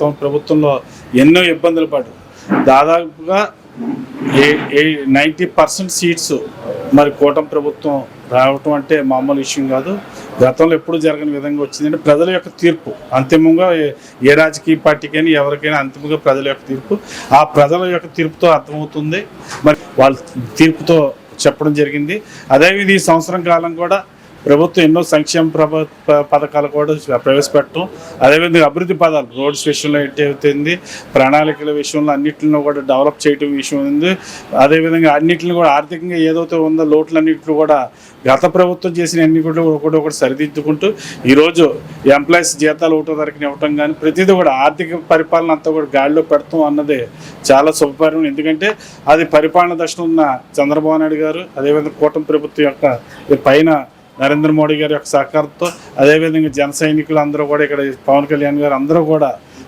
తమ ప్రభుత్వంలో ఎన్నో ఇబ్బందులు పడ్డారు. దాదాపుగా ఏ నైంటీ పర్సెంట్ సీట్స్ మరి కూటమి ప్రభుత్వం రావటం అంటే మామూలు విషయం కాదు. గతంలో ఎప్పుడు జరగని విధంగా వచ్చిందంటే ప్రజల యొక్క తీర్పు. అంతిమంగా ఏ- ఏ రాజకీయ పార్టీకైనా ఎవరికైనా అంతిమంగా ప్రజల యొక్క తీర్పు. ఆ ప్రజల యొక్క తీర్పుతో అర్థమవుతుంది. మరి వాళ్ళ తీర్పుతో చెప్పడం జరిగింది. అదేవిధంగా ఈ సంవత్సరం కాలం కూడా ప్రభుత్వం ఎన్నో సంక్షేమ ప్రభ ప- పథకాలు కూడా ప్రవేశపెట్టడం. అదేవిధంగా అభివృద్ధి పదాలు రోడ్స్ విషయంలో ఏంటవుతుంది ప్రణాళికల విషయంలో అన్నింటిని కూడా డెవలప్ చేయడం విషయం ఉంది. అదేవిధంగా అన్నింటిని కూడా ఆర్థికంగా ఏదైతే ఉందో లోట్లన్నింటిని కూడా గత ప్రభుత్వం చేసిన అన్ని కూడా ఒకటి ఒకటి సరిదిద్దుకుంటూ ఈరోజు ఎంప్లాయీస్ జీతాలు ఒకటో ధరకి ఇవ్వటం కానీ ప్రతిదీ కూడా ఆర్థిక పరిపాలన అంతా కూడా గాడిలో పెడతాం అన్నది చాలా శుభపరిణం ఎందుకంటే అది పరిపాలన దశలో ఉన్న చంద్రబాబు నాయుడు గారు అదేవిధంగా కూటమి ప్రభుత్వం యొక్క పైన నరేంద్ర మోడీ గారి యొక్క సహకారంతో అదేవిధంగా జన సైనికులు అందరూ కూడా ఇక్కడ పవన్ కళ్యాణ్ గారు అందరూ కూడా